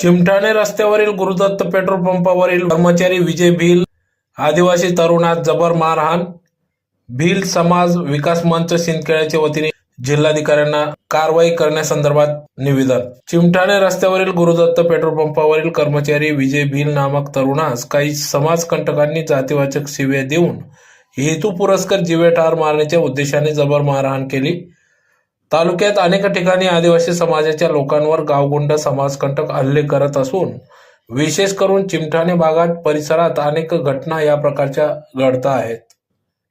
चिमठाणे रस्त्यावरील गुरुदत्त पेट्रोल पंपावरील कर्मचारी विजय भिल आदिवासी तरुणात जबर मारहाण भिल समाज विकास मंच सिंदखेडच्या वतीने जिल्हाधिकाऱ्यांना कारवाई करण्यासंदर्भात निवेदन. चिमठाणे रस्त्यावरील गुरुदत्त पेट्रोल पंपावरील कर्मचारी विजय भिल नामक तरुणास काही समाजकंटकांनी जातीवाचक शिव्या देऊन हेतू पुरस्कर जीवे ठार मारण्याच्या उद्देशाने जबर मारहाण केली. तालुक्यात अनेक ठिकाणी आदिवासी समाजाच्या लोकांवर गावगुंड समाजकंटक हल्ले करत असून विशेष करून चिमठाणे भागात परिसरात अनेक घटना या प्रकारच्या घडता आहेत.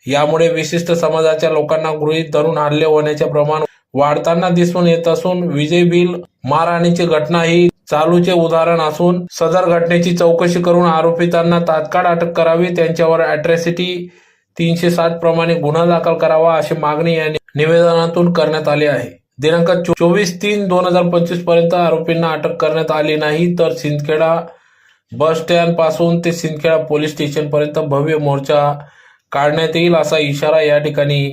यामुळे विशिष्ट समाजाच्या लोकांना गृहीत धरून हल्ले होण्याचे प्रमाण वाढताना दिसून येत असून विजय बिल मारहाणीची घटना ही चालूचे उदाहरण असून सदर घटनेची चौकशी करून आरोपितांना तात्काळ अटक करावी त्यांच्यावर अॅट्रॅसिटी तीनशे सात प्रमाणे गुन्हा दाखल करावा अशी मागणी या निवेदनातून करण्यात आली आहे. दिनांक चोवीस तीन दोन हजार पंचवीसपर्यंत आरोपींना अटक करण्यात आली नाही तर सिंदखेडा बस स्टँडपासून ते सिंदखेडा पोलीस स्टेशन पर्यंत भव्य मोर्चा काढण्यात येईल असा इशारा या ठिकाणी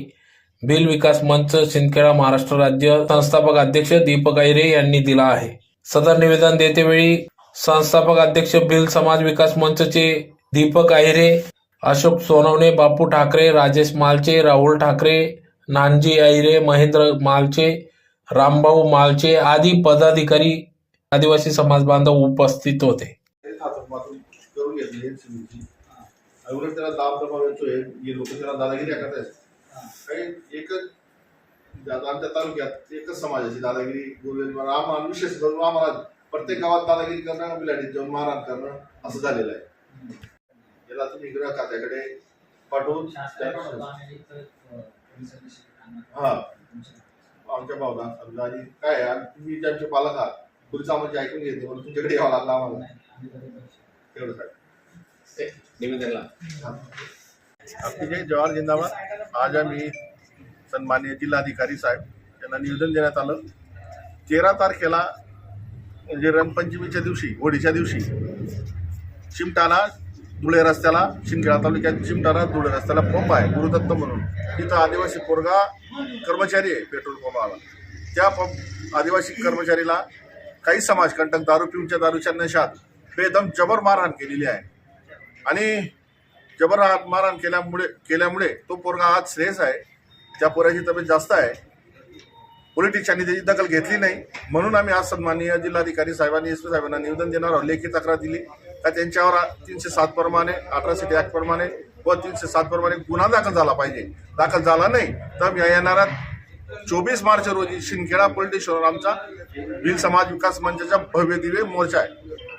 बिल विकास मंच सिंदखेडा महाराष्ट्र राज्य संस्थापक अध्यक्ष दीपक ऐरे यांनी दिला आहे. सदर निवेदन देतेवेळी संस्थापक अध्यक्ष बिल समाज विकास मंचचे दीपक ऐरे अशोक सोनवणे बापू ठाकरे राजेश मालचे राहुल ठाकरे नानजी ऐरे महेंद्र मालचे रामभाऊ मालचे आदी पदाधिकारी आदिवासी समाज बांधव उपस्थित होते. करून घेतली सिमेंटची त्याला दाब दबाव येतोय हे लोक त्याला दादागिरी करत आहेत काही एकच आता आमच्या तालुक्यात एकच समाजाची दादागिरी गोरगरीब आम्हाला विशेष करून आम्हाला प्रत्येक गावात दादागिरी करणं बिलाडी जाऊन मारहाण करणं असं झालेलं आहे. याला तुम्ही गृह खात्याकडे पाठवून हा. आमच्या भावना समजा आणि काय तुम्ही ज्यांचे पालक आहात पुढचं आम्हाला ऐकून घेते म्हणून तुमच्याकडे यावं लागलं आम्हाला. तेवढं काय निवेदनला. अतिशय जवाहर जिंदाबाद. आज आम्ही सन्माननीय जिल्हाधिकारी साहेब यांना निवेदन देण्यात आलं. तेरा तारखेला म्हणजे रंगपंचमीच्या दिवशी होळीच्या दिवशी चिमटाणा धुळे रस्त्याला शिंदखेडा तालुक्यात चिमटाणा धुळे रस्त्याला पंप आहे गुरुदत्त म्हणून. तिथं आदिवासी पोरगा कर्मचारी आहे पेट्रोल पंपाला त्या पंप आदिवासी कर्मचारीला काही समाजकंटक दारू पिऊच्या दारूच्या नशात बेदम जबर मारहाण केलेली आहे. आणि जबर मारहाण केल्यामुळे केल्यामुळे तो पोरगा आज श्रेयस आहे. त्या पोराची तब्येत जास्त आहे. पोलिटिक्सांनी त्याची दखल घेतली नाही. म्हणून आम्ही आज सन्माननीय जिल्हाधिकारी साहेबांनी एस पी साहेबांना निवेदन देणार आहोत. लेखी तक्रार दिली. का त्यांच्यावर तीनशे सात प्रमाणे अठरासिटी ॲक्ट प्रमाणे व तीनशे सात प्रमाणे गुन्हा दाखल झाला पाहिजे. दाखल झाला नाही तर या येणाऱ्या चोवीस मार्च रोजी शिंदखेडा पोलीस आमचा भिल समाज विकास मंचाचा भव्य दिव्य मोर्चा आहे.